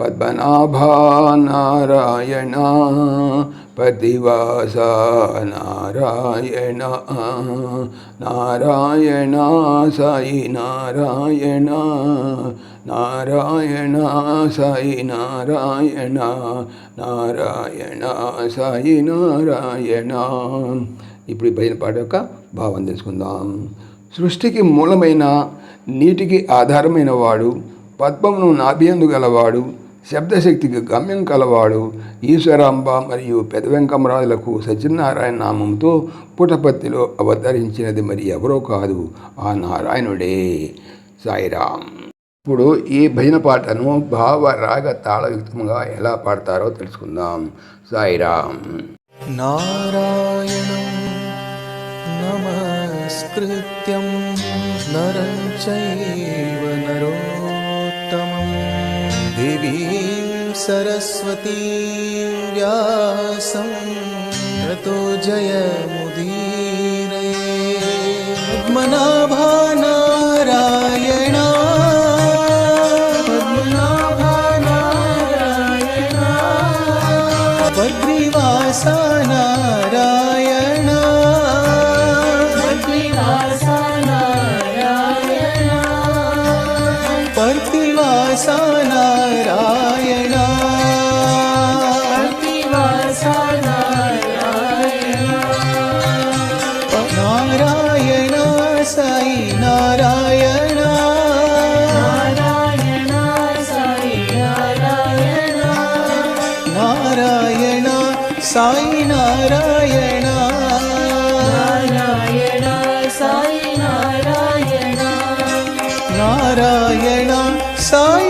పద్మనాభా నారాయణ పతివాస నారాయణ నారాయణ సాయి నారాయణ నారాయణ సాయి నారాయణ నారాయణ సాయి నారాయణ ఇప్పుడు ఈ పాట యొక్క భావం తెలుసుకుందాం. సృష్టికి మూలమైన నీటికి ఆధారమైన వాడు పద్మమును నాభియందు గలవాడు శబ్దశక్తికి గమ్యం కలవాడు ఈశ్వరాంబ మరియు పెదవెంకమరాజులకు సత్యనారాయణ నామంతో పుటపత్తిలో అవతరించినది మరి ఎవరో కాదు ఆ నారాయణుడే. సాయిరాం ఇప్పుడు ఈ భజన పాటను భావ రాగ తాళయుక్తంగా ఎలా పాడతారో తెలుసుకుందాం. సాయిరాం నారాయణం నమస్కృత్యం నరం చైవ నరో देवीं सरस्वती व्यासं ततो जयमुदीरये पद्मनाभा नारायणा पद्मनाभा சாய் நாராயணா. நாராயணா சாய் நாராயணா. நாராயணா சாய் நாராயணா நாராயணா சாய்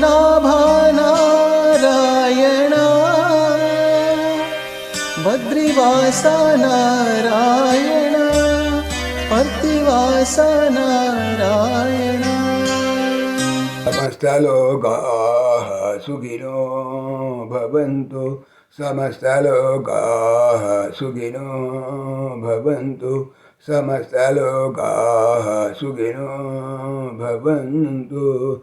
भा नारायण बद्रिवासना रायण पत्वासनारायण समस्त लोगाः सुगिनो भवन्तु। समस्तलोकाः सुखिनो भवन्तु। समस्तलोकाः सुखिनो भवन्तु।